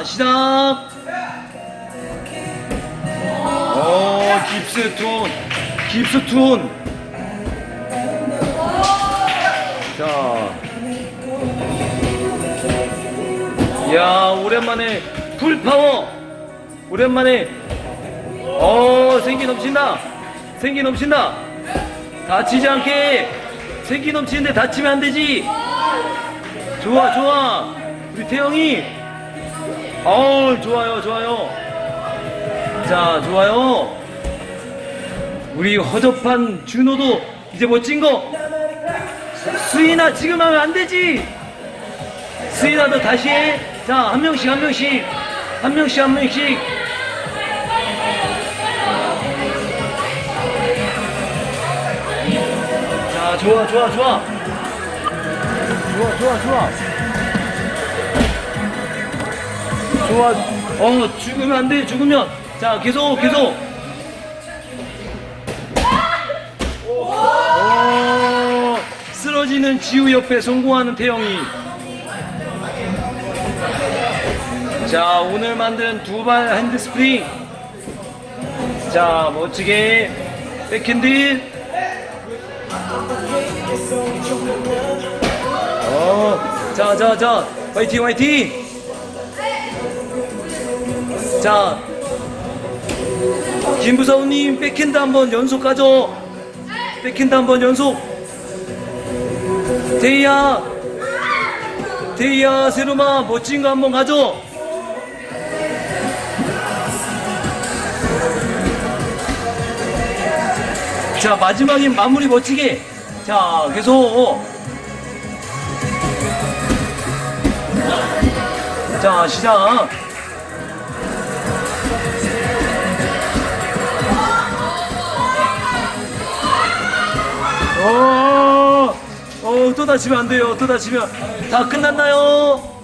자, 시작. 오, 깁스 톤. 깁스 톤. 자. 야, 오랜만에 풀 파워. 오랜만에 어, 생기 넘친다. 생기 넘친다. 다치지 않게. 생기 넘치는데 다치면 안 되지. 좋아, 좋아. 우리 태영이. 어, 좋아요, 좋아요. 자, 좋아요. 우리 허접한 준호도 이제 멋진 거. 수인아, 지금 하면 안 되지. 수인아, 너 다시 해. 자, 한 명씩, 한 명씩. 한 명씩, 한 명씩. 자, 좋아, 좋아, 좋아. 좋아, 좋아, 좋아. 좋아. 어, 죽으면 안 돼, 죽으면. 자, 계속, 계속. 오, 쓰러지는 지우 옆에 성공하는 태영이. 자, 오늘 만든 두 발 핸드 스프링. 자, 멋지게 백핸드. 어, 자, 자, 자, 화이팅, 화이팅! 자, 김부사우님 백핸드 한번 연속 가죠. 백핸드 한번 연속. 데이야, 데이야, 세로마 멋진 거 한번 가죠. 자, 마지막에 마무리 멋지게. 자, 계속. 자, 시작. 또 다치면 안 돼요. 또 다치면 다 끝났나요?